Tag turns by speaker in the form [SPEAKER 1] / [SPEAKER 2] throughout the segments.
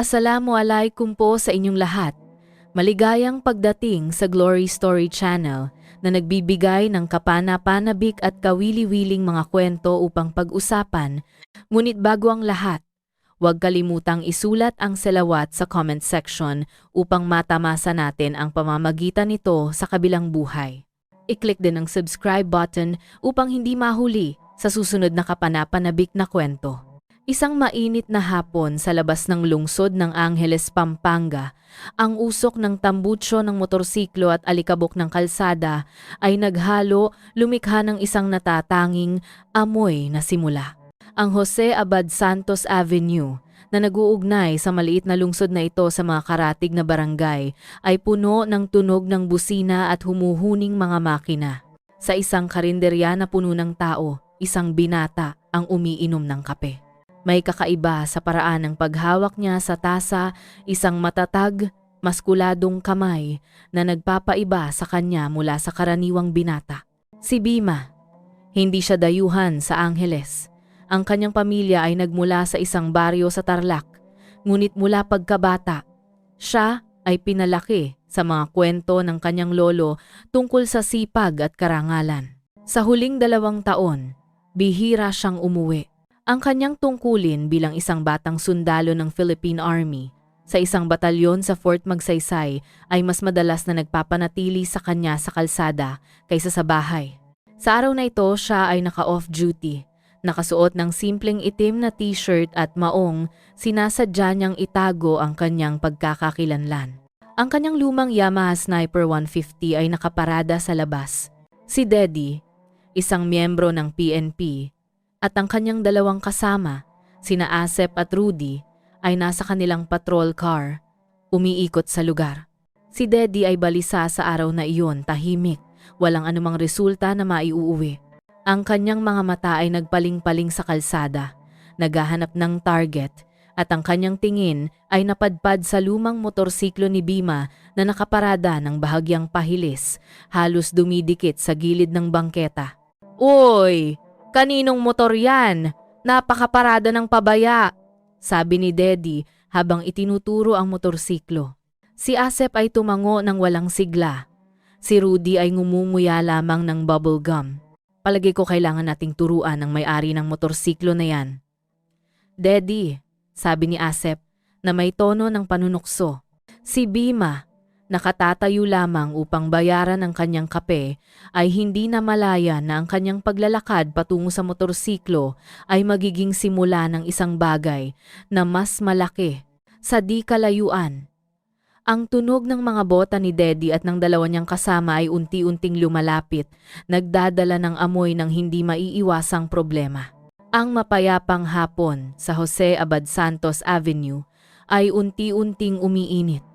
[SPEAKER 1] Assalamualaikum po sa inyong lahat. Maligayang pagdating sa Glory Story Channel na nagbibigay ng kapana-panabik at kawili-wiling mga kwento upang pag-usapan. Ngunit bago ang lahat, huwag kalimutang isulat ang selawat sa comment section upang matamasa natin ang pamamagitan nito sa kabilang buhay. I-click din ang subscribe button upang hindi mahuli sa susunod na kapana-panabik na kwento. Isang mainit na hapon sa labas ng lungsod ng Angeles, Pampanga, ang usok ng tambutsyo ng motorsiklo at alikabok ng kalsada ay naghalo lumikha ng isang natatanging amoy na simula. Ang Jose Abad Santos Avenue na naguugnay sa maliit na lungsod na ito sa mga karatig na barangay ay puno ng tunog ng busina at humuhuning mga makina. Sa isang karinderya na puno ng tao, isang binata ang umiinom ng kape. May kakaiba sa paraan ng paghawak niya sa tasa, isang matatag, maskuladong kamay na nagpapaiba sa kanya mula sa karaniwang binata. Si Bima. Hindi siya dayuhan sa Angeles. Ang kanyang pamilya ay nagmula sa isang baryo sa Tarlac. Ngunit mula pagkabata, siya ay pinalaki sa mga kwento ng kanyang lolo tungkol sa sipag at karangalan. Sa huling dalawang taon, bihira siyang umuwi. Ang kanyang tungkulin bilang isang batang sundalo ng Philippine Army sa isang batalyon sa Fort Magsaysay ay mas madalas na nagpapanatili sa kanya sa kalsada kaysa sa bahay. Sa araw na ito, siya ay naka-off duty. Nakasuot ng simpleng itim na t-shirt at maong, sinasadya niyang itago ang kanyang pagkakakilanlan. Ang kanyang lumang Yamaha Sniper 150 ay nakaparada sa labas. Si Deddy, isang miyembro ng PNP, at ang kanyang dalawang kasama, sina Asep at Rudy, ay nasa kanilang patrol car, umiikot sa lugar. Si Deddy ay balisa sa araw na iyon, tahimik, walang anumang resulta na maiuuwi. Ang kanyang mga mata ay nagpaling-paling sa kalsada, naghahanap ng target, at ang kanyang tingin ay napadpad sa lumang motorsiklo ni Bima na nakaparada ng bahagyang pahilis, halos dumidikit sa gilid ng bangketa. Uy! Kaninong motor yan? Napakaparada ng pabaya, sabi ni Deddy habang itinuturo ang motorsiklo. Si Asep ay tumango ng walang sigla. Si Rudy ay ngumumuya lamang ng bubble gum. Palagi ko kailangan nating turuan ng may-ari ng motorsiklo na yan. Deddy, sabi ni Asep na may tono ng panunukso. Si Bima, nakatatayo lamang upang bayaran ang kanyang kape, ay hindi na malaya na ang kanyang paglalakad patungo sa motorsiklo ay magiging simula ng isang bagay na mas malaki sa di kalayuan. Ang tunog ng mga bota ni Deddy at ng dalawa niyang kasama ay unti-unting lumalapit, nagdadala ng amoy ng hindi maiiwasang problema. Ang mapayapang hapon sa Jose Abad Santos Avenue ay unti-unting umiinit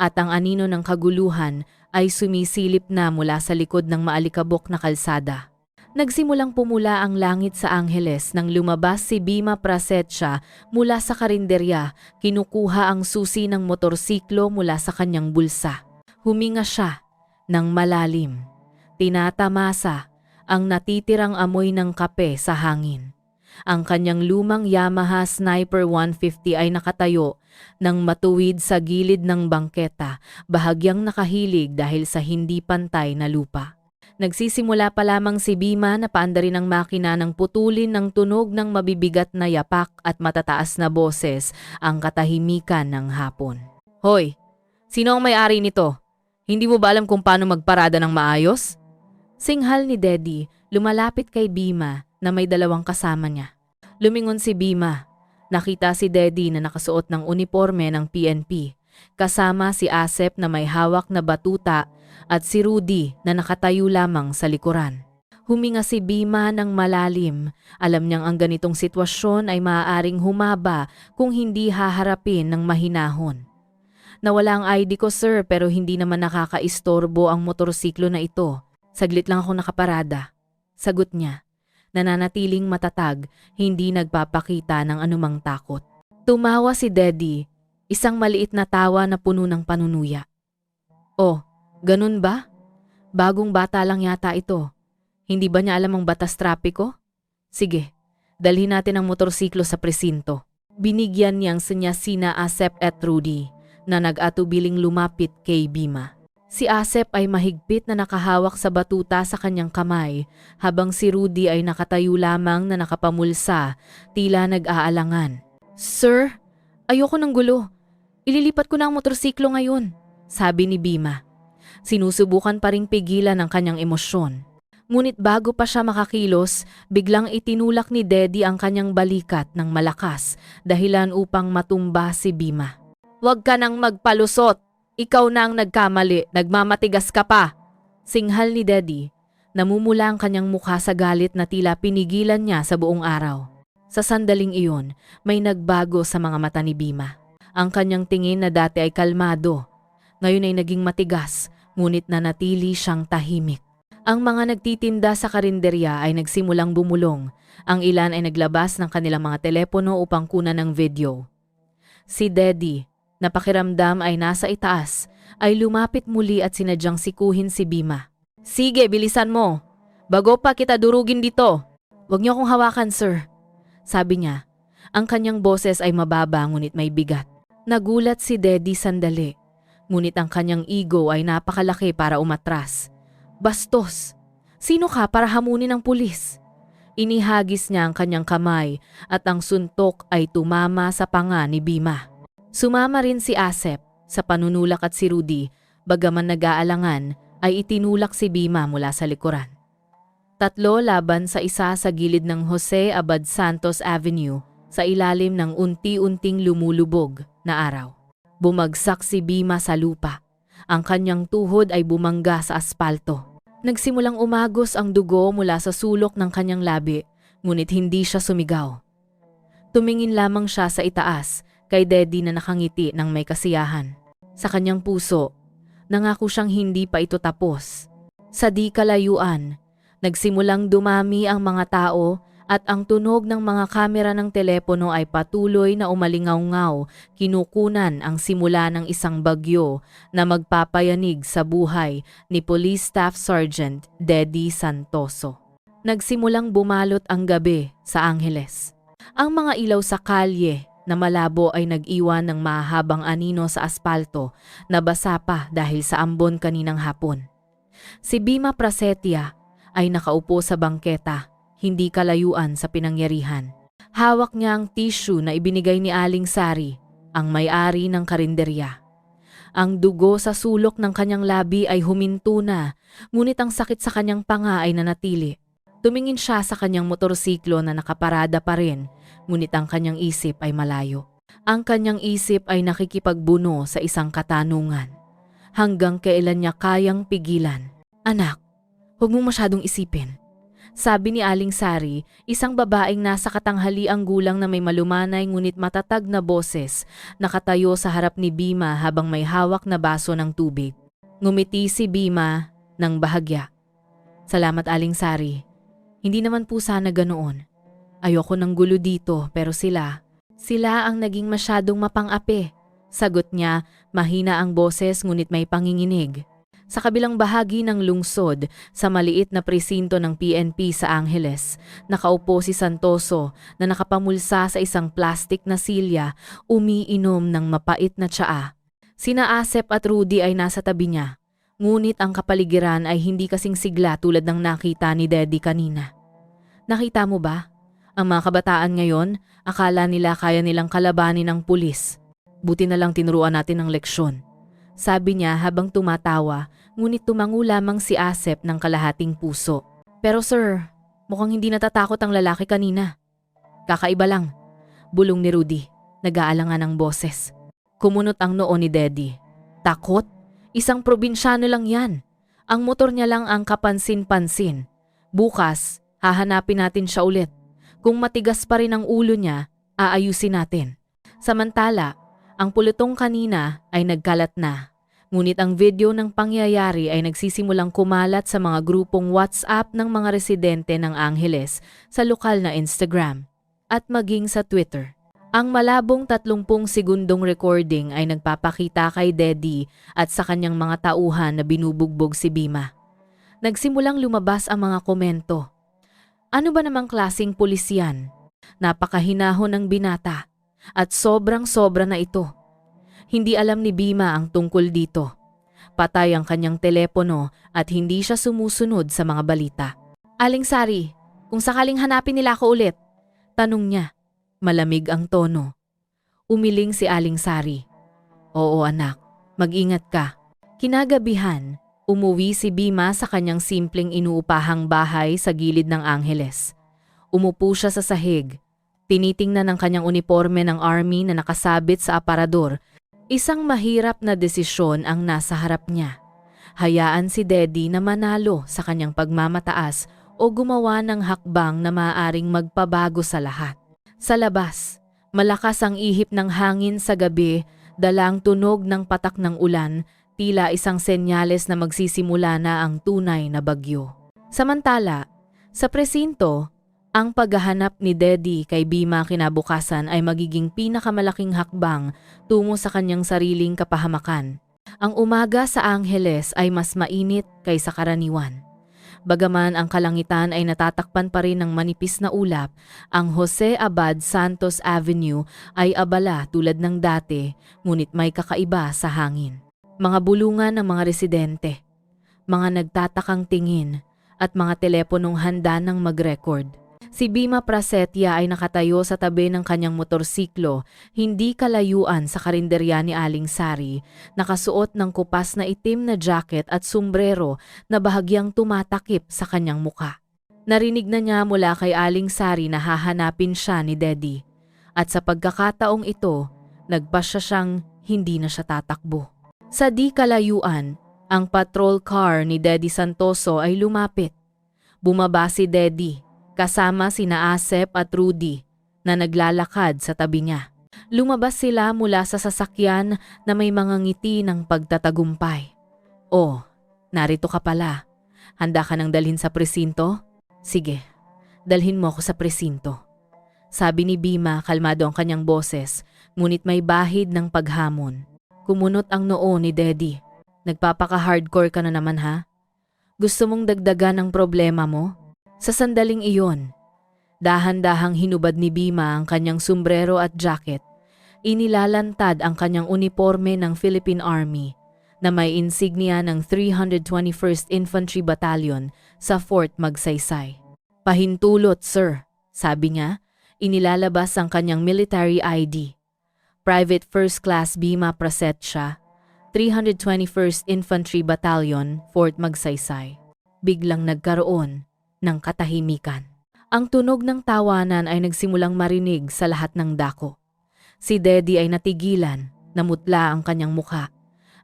[SPEAKER 1] at ang anino ng kaguluhan ay sumisilip na mula sa likod ng maalikabok na kalsada. Nagsimulang pumula ang langit sa Angeles nang lumabas si Bima Prasetya mula sa karinderya, kinukuha ang susi ng motorsiklo mula sa kanyang bulsa. Huminga siya ng malalim. Tinatamasa ang natitirang amoy ng kape sa hangin. Ang kanyang lumang Yamaha Sniper 150 ay nakatayo nang matuwid sa gilid ng bangketa, bahagyang nakahilig dahil sa hindi pantay na lupa. Nagsisimula pa lamang si Bima na paandarin ang makina ng putulin ng tunog ng mabibigat na yapak at matataas na boses ang katahimikan ng hapon. Hoy, sino ang may-ari nito? Hindi mo ba alam kung paano magparada ng maayos? Singhal ni Deddy, lumalapit kay Bima na may dalawang kasama niya. Lumingon si Bima. Nakita si Deddy na nakasuot ng uniforme ng PNP, kasama si Asep na may hawak na batuta at si Rudy na nakatayo lamang sa likuran. Huminga si Bima ng malalim. Alam niyang ang ganitong sitwasyon ay maaaring humaba kung hindi haharapin ng mahinahon. Nawala ang ID ko sir pero hindi naman nakakaistorbo ang motorsiklo na ito. Saglit lang ako nakaparada. Sagot niya nananatiling matatag, hindi nagpapakita ng anumang takot. Tumawa si Deddy, isang maliit na tawa na puno ng panunuya. Oh, ganun ba? Bagong bata lang yata ito. Hindi ba niya alam ang batas trapiko? Sige, dalhin natin ang motorsiklo sa presinto. Binigyan niyang sinya sina Asep at Rudy na nag-atubiling lumapit kay Bima. Si Asep ay mahigpit na nakahawak sa batuta sa kanyang kamay habang si Rudy ay nakatayo lamang na nakapamulsa, tila nag-aalangan. Sir, ayoko ng gulo. Ililipat ko na ang motorsiklo ngayon, sabi ni Bima. Sinusubukan pa ring pigilan ang kanyang emosyon. Ngunit bago pa siya makakilos, biglang itinulak ni Daddy ang kanyang balikat ng malakas dahilan upang matumba si Bima. Huwag ka nang magpalusot. Ikaw na ang nagkamali, nagmamatigas ka pa. Singhal ni Daddy. Namumula ang kanyang mukha sa galit na tila pinigilan niya sa buong araw. Sa sandaling iyon, may nagbago sa mga mata ni Bima. Ang kanyang tingin na dati ay kalmado. Ngayon ay naging matigas, ngunit nanatili siyang tahimik. Ang mga nagtitinda sa karinderya ay nagsimulang bumulong. Ang ilan ay naglabas ng kanilang mga telepono upang kunan ng video. Si Daddy, na pakiramdam ay nasa itaas, ay lumapit muli at sinadyang sikuhin si Bima. Sige, bilisan mo. Bago pa kita durugin dito. Huwag niyo akong hawakan, sir. Sabi niya. Ang kanyang boses ay mababa ngunit may bigat. Nagulat si Daddy sandali. Ngunit ang kanyang ego ay napakalaki para umatras. Bastos! Sino ka para hamunin ng pulis? Inihagis niya ang kanyang kamay at ang suntok ay tumama sa panga ni Bima. Sumama rin si Asep sa panunulak at si Rudy, bagaman nag-aalangan ay itinulak si Bima mula sa likuran. Tatlo laban sa isa sa gilid ng Jose Abad Santos Avenue sa ilalim ng unti-unting lumulubog na araw. Bumagsak si Bima sa lupa. Ang kanyang tuhod ay bumangga sa aspalto. Nagsimulang umagos ang dugo mula sa sulok ng kanyang labi, ngunit hindi siya sumigaw. Tumingin lamang siya sa itaas kay Daddy na nakangiti ng may kasiyahan. Sa kanyang puso, nangako siyang hindi pa ito tapos. Sa di kalayuan, nagsimulang dumami ang mga tao at ang tunog ng mga kamera ng telepono ay patuloy na umalingaw-ngaw, kinukunan ang simula ng isang bagyo na magpapayanig sa buhay ni Police Staff Sergeant Deddy Santoso. Nagsimulang bumalot ang gabi sa Angeles. Ang mga ilaw sa kalye na malabo ay nag-iwan ng mahabang anino sa aspalto na basa pa dahil sa ambon kaninang hapon. Si Bima Prasetia ay nakaupo sa bangketa hindi kalayuan sa pinangyarihan. Hawak niya ang tissue na ibinigay ni Aling Sari, ang may-ari ng karinderya. Ang dugo sa sulok ng kanyang labi ay huminto na, ngunit ang sakit sa kanyang panga ay nanatili. Tumingin siya sa kanyang motorsiklo na nakaparada pa rin, ngunit ang kanyang isip ay malayo. Ang kanyang isip ay nakikipagbuno sa isang katanungan. Hanggang kailan niya kayang pigilan. Anak, huwag mong masyadong isipin. Sabi ni Aling Sari, isang babaeng nasa katanghaliang gulang na may malumanay ngunit matatag na boses, nakatayo sa harap ni Bima habang may hawak na baso ng tubig. Ngumiti si Bima ng bahagya. Salamat Aling Sari. Hindi naman po sana ganoon. Ayoko ng gulo dito pero sila, sila ang naging masyadong mapang-ape. Sagot niya, mahina ang boses ngunit may panginginig. Sa kabilang bahagi ng lungsod, sa maliit na presinto ng PNP sa Angeles, nakaupo si Santoso na nakapamulsa sa isang plastik na silya, umiinom ng mapait na tsaa. Sina Asep at Rudy ay nasa tabi niya, ngunit ang kapaligiran ay hindi kasing sigla tulad ng nakita ni Daddy kanina. Nakita mo ba? Ang mga kabataan ngayon, akala nila kaya nilang kalabanin ng pulis. Buti na lang tinuruan natin ng leksyon. Sabi niya habang tumatawa, ngunit tumango lamang si Asep ng kalahating puso. Pero sir, mukhang hindi natatakot ang lalaki kanina. Kakaiba lang. Bulong ni Rudy, nag-aalangan ang boses. Kumunot ang noo ni Daddy. Takot? Isang probinsyano lang yan. Ang motor niya lang ang kapansin-pansin. Bukas, hahanapin natin siya ulit. Kung matigas pa rin ang ulo niya, aayusin natin. Samantala, ang pulutong kanina ay nagkalat na. Ngunit ang video ng pangyayari ay nagsisimulang kumalat sa mga grupong WhatsApp ng mga residente ng Angeles sa lokal na Instagram at maging sa Twitter. Ang malabong 30 segundong recording ay nagpapakita kay Deddy at sa kanyang mga tauhan na binubugbog si Bima. Nagsimulang lumabas ang mga komento. Ano ba namang klasing pulis yan? Napakahinahon ng binata. At sobrang sobra na ito. Hindi alam ni Bima ang tungkol dito. Patay ang kanyang telepono at hindi siya sumusunod sa mga balita. Aling Sari, kung sakaling hanapin nila ako ulit, tanong niya. Malamig ang tono. Umiling si Aling Sari. Oo anak, mag-ingat ka. Kinagabihan, umuwi si Bima sa kanyang simpleng inuupahang bahay sa gilid ng Angeles. Umupo siya sa sahig. Tinitingnan ang kanyang uniforme ng army na nakasabit sa aparador. Isang mahirap na desisyon ang nasa harap niya. Hayaan si Daddy na manalo sa kanyang pagmamataas o gumawa ng hakbang na maaaring magpabago sa lahat. Sa labas, malakas ang ihip ng hangin sa gabi, dalang tunog ng patak ng ulan, tila isang senyales na magsisimula na ang tunay na bagyo. Samantala, sa presinto, ang paghahanap ni Daddy kay Bima kinabukasan ay magiging pinakamalaking hakbang tungo sa kanyang sariling kapahamakan. Ang umaga sa Angeles ay mas mainit kaysa karaniwan. Bagaman ang kalangitan ay natatakpan pa rin ng manipis na ulap, ang Jose Abad Santos Avenue ay abala tulad ng dati, ngunit may kakaiba sa hangin. Mga bulungan ng mga residente, mga nagtatakang tingin, at mga teleponong handa ng mag-record. Si Bima Prasetya ay nakatayo sa tabi ng kanyang motorsiklo, hindi kalayuan sa karinderya ni Aling Sari, nakasuot ng kupas na itim na jacket at sombrero na bahagyang tumatakip sa kanyang muka. Narinig na niya mula kay Aling Sari na hahanapin siya ni Daddy. At sa pagkakataong ito, nagpasya siyang hindi na siya tatakbo. Sa di kalayuan, ang patrol car ni Daddy Santoso ay lumapit. Bumaba si Daddy kasama sina Asep at Rudy na naglalakad sa tabi niya. Lumabas sila mula sa sasakyan na may mga ngiti ng pagtatagumpay. Oh, narito ka pala. Handa ka nang dalhin sa presinto? Sige, dalhin mo ako sa presinto. Sabi ni Bima kalmado ang kanyang boses, ngunit may bahid ng paghamon. Kumunot ang noo ni Daddy. Nagpapaka-hardcore ka na naman ha? Gusto mong dagdagan ang problema mo? Sa sandaling iyon, dahan-dahang hinubad ni Bima ang kanyang sombrero at jacket. Inilalantad ang kanyang uniforme ng Philippine Army na may insignia ng 321st Infantry Battalion sa Fort Magsaysay. Pahintulot, sir, sabi niya, inilalabas ang kanyang military ID. Private First Class Bima Prasetya, 321st Infantry Battalion, Fort Magsaysay. Biglang nagkaroon ng katahimikan. Ang tunog ng tawanan ay nagsimulang marinig sa lahat ng dako. Si Daddy ay natigilan, namutla ang kanyang mukha.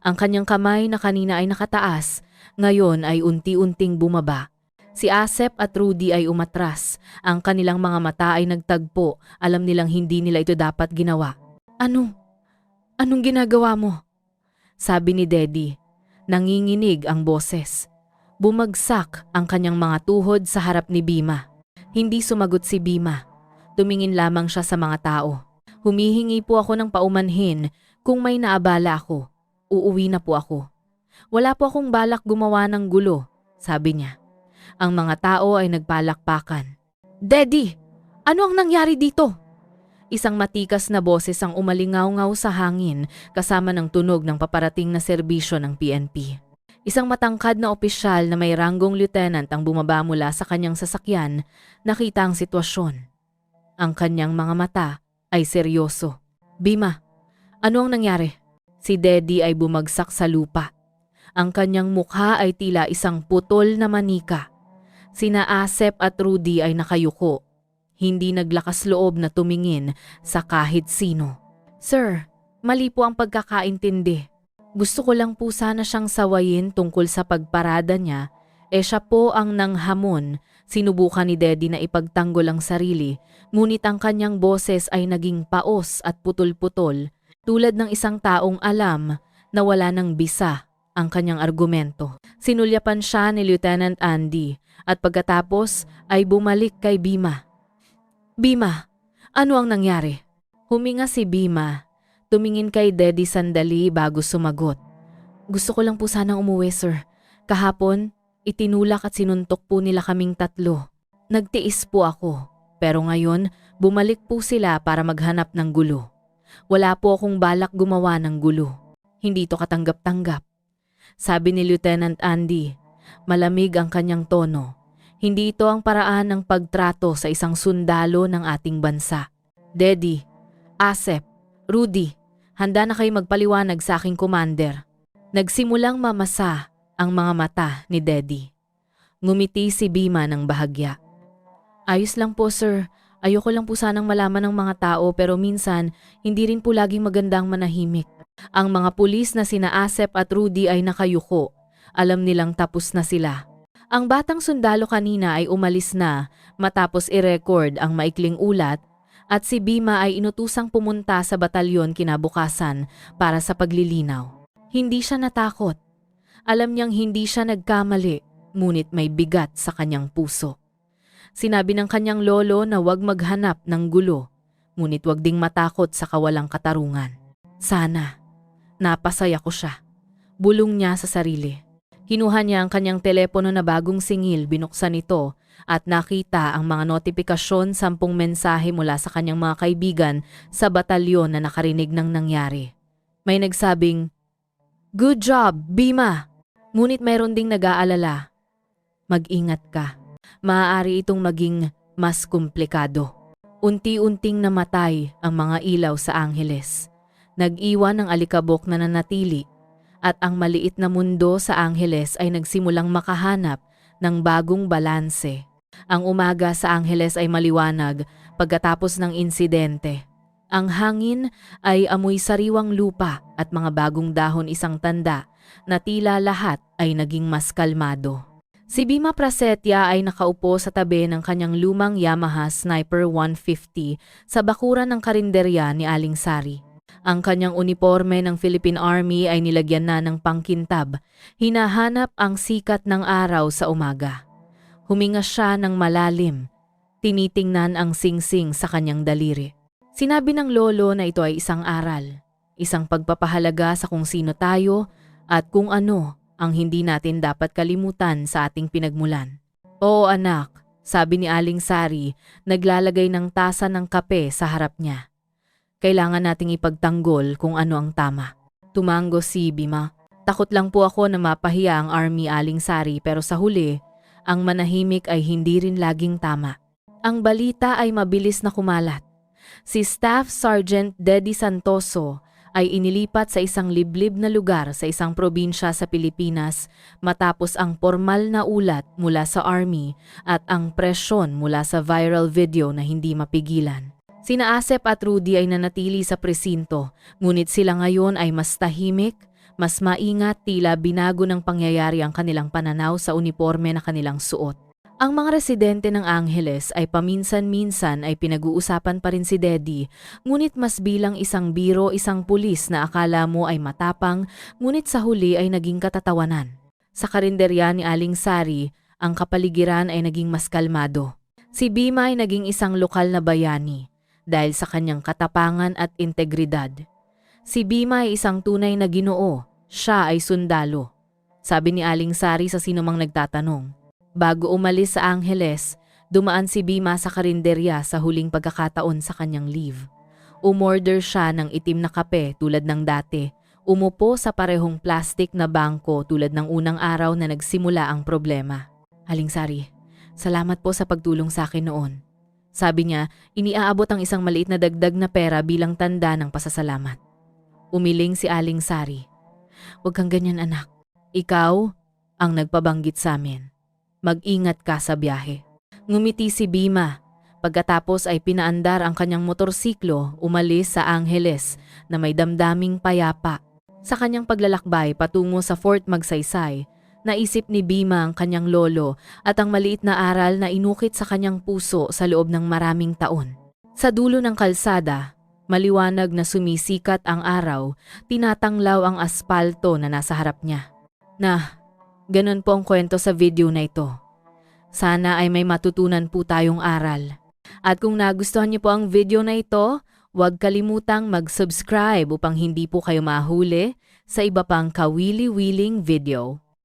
[SPEAKER 1] Ang kanyang kamay na kanina ay nakataas, ngayon ay unti-unting bumaba. Si Asep at Rudy ay umatras. Ang kanilang mga mata ay nagtagpo. Alam nilang hindi nila ito dapat ginawa. Ano? Anong ginagawa mo? Sabi ni Daddy. Nanginginig ang boses. Bumagsak ang kanyang mga tuhod sa harap ni Bima. Hindi sumagot si Bima. Tumingin lamang siya sa mga tao. Humihingi po ako ng paumanhin kung may naabala ako. Uuwi na po ako. Wala po akong balak gumawa ng gulo, sabi niya. Ang mga tao ay nagpalakpakan. Daddy, ano ang nangyari dito? Isang matikas na boses ang umalingaw-ngaw sa hangin kasama ng tunog ng paparating na serbisyo ng PNP. Isang matangkad na opisyal na may ranggong lieutenant ang bumaba mula sa kanyang sasakyan, nakita ang sitwasyon. Ang kanyang mga mata ay seryoso. Bima, ano ang nangyari? Si Daddy ay bumagsak sa lupa. Ang kanyang mukha ay tila isang putol na manika. Sina Asep at Rudy ay nakayuko. Hindi naglakas loob na tumingin sa kahit sino. Sir, mali po ang pagkakaintindi. Gusto ko lang po sana siyang sawayin tungkol sa pagparada niya, eh siya po ang nanghamon. Sinubukan ni Daddy na ipagtanggol ang sarili, ngunit ang kanyang boses ay naging paos at putol-putol, tulad ng isang taong alam na wala ng bisa ang kanyang argumento. Sinulyapan siya ni Lieutenant Andy at pagkatapos ay bumalik kay Bima. Bima, ano ang nangyari? Huminga si Bima Tumingin kay Daddy sandali bago sumagot. Gusto ko lang po sanang umuwi, sir. Kahapon, itinulak at sinuntok po nila kaming tatlo. Nagtiis po ako. Pero ngayon, Bumalik po sila para maghanap ng gulo. Wala po akong balak gumawa ng gulo. Hindi to katanggap-tanggap. Sabi ni Lieutenant Andy, malamig ang kanyang tono. Hindi ito ang paraan ng pagtrato sa isang sundalo ng ating bansa. Daddy, Asep, Rudy, handa na kayo magpaliwanag sa aking commander. Nagsimulang mamasa ang mga mata ni Daddy. Ngumiti si Bima ng bahagya. Ayos lang po sir, ayoko lang po sanang malaman ng mga tao pero minsan hindi rin po laging magandang manahimik. Ang mga pulis na sina Asep at Rudy ay nakayuko. Alam nilang tapos na sila. Ang batang sundalo kanina ay umalis na matapos i-record ang maikling ulat at si Bima ay inutusang pumunta sa batalyon kinabukasan para sa paglilinaw. Hindi siya natakot. Alam niyang hindi siya nagkamali, ngunit may bigat sa kanyang puso. Sinabi ng kanyang lolo na huwag maghanap ng gulo, ngunit huwag ding matakot sa kawalang katarungan. Sana, napasaya ko siya. Bulong niya sa sarili. Kinuha niya ang kanyang telepono na bagong singil, binuksan ito at nakita ang mga notifikasyon sampung mensahe mula sa kanyang mga kaibigan sa batalyon na nakarinig ng nangyari. May nagsabing, Good job, Bima! Ngunit mayroon ding nag-aalala. Mag-ingat ka. Maaari itong maging mas komplikado. Unti-unting namatay ang mga ilaw sa Angeles. Nag-iwan ng alikabok na nanatili at ang maliit na mundo sa Angeles ay nagsimulang makahanap ng bagong balanse. Ang umaga sa Angeles ay maliwanag pagkatapos ng insidente. Ang hangin ay amoy sariwang lupa at mga bagong dahon isang tanda na tila lahat ay naging mas kalmado. Si Bima Prasetya ay nakaupo sa tabi ng kanyang lumang Yamaha Sniper 150 sa bakuran ng karinderya ni Aling Sari. Ang kanyang uniforme ng Philippine Army ay nilagyan na ng pangkintab. Hinahanap ang sikat ng araw sa umaga. Huminga siya ng malalim. Tinitingnan ang singsing sa kanyang daliri. Sinabi ng lolo na ito ay isang aral, isang pagpapahalaga sa kung sino tayo at kung ano ang hindi natin dapat kalimutan sa ating pinagmulan. Oo anak, sabi ni Aling Sari, naglalagay ng tasa ng kape sa harap niya. Kailangan nating ipagtanggol kung ano ang tama. Tumango si Bima. Takot lang po ako na mapahiya ang Army Aling Sari pero sa huli, ang manahimik ay hindi rin laging tama. Ang balita ay mabilis na kumalat. Si Staff Sergeant Deddy Santoso ay inilipat sa isang liblib na lugar sa isang probinsya sa Pilipinas matapos ang formal na ulat mula sa Army at ang presyon mula sa viral video na hindi mapigilan. Sina Asep at Rudy ay nanatili sa presinto, ngunit sila ngayon ay mas tahimik, mas maingat tila binago ng pangyayari ang kanilang pananaw sa uniforme na kanilang suot. Ang mga residente ng Angeles ay paminsan-minsan ay pinag-uusapan pa rin si Deddy, ngunit mas bilang isang biro isang pulis na akala mo ay matapang, ngunit sa huli ay naging katatawanan. Sa karinderya ni Aling Sari, ang kapaligiran ay naging mas kalmado. Si Bima ay naging isang lokal na bayani dahil sa kanyang katapangan at integridad. Si Bima ay isang tunay na ginoo, siya ay sundalo. Sabi ni Aling Sari sa sinumang nagtatanong. Bago umalis sa Angeles, dumaan si Bima sa karinderya sa huling pagkakataon sa kanyang leave. Umorder siya ng itim na kape tulad ng dati. Umupo sa parehong plastic na bangko tulad ng unang araw na nagsimula ang problema. Haling Sari, salamat po sa pagtulong sa akin noon. Sabi niya, iniaabot ang isang maliit na dagdag na pera bilang tanda ng pasasalamat. Umiling si Aling Sari. Huwag kang ganyan anak. Ikaw ang nagpabanggit sa amin. Mag-ingat ka sa biyahe. Ngumiti si Bima. Pagkatapos ay pinaandar ang kanyang motorsiklo umalis sa Angeles na may damdaming payapa. Sa kanyang paglalakbay patungo sa Fort Magsaysay, naisip ni Bima ang kanyang lolo at ang maliit na aral na inukit sa kanyang puso sa loob ng maraming taon. Sa dulo ng kalsada, maliwanag na sumisikat ang araw, tinatanglaw ang aspalto na nasa harap niya. Na, ganun po ang kwento sa video na ito. Sana ay may matutunan po tayong aral. At kung nagustuhan niyo po ang video na ito, huwag kalimutang mag-subscribe upang hindi po kayo mahuli sa iba pang kawili-wiling video.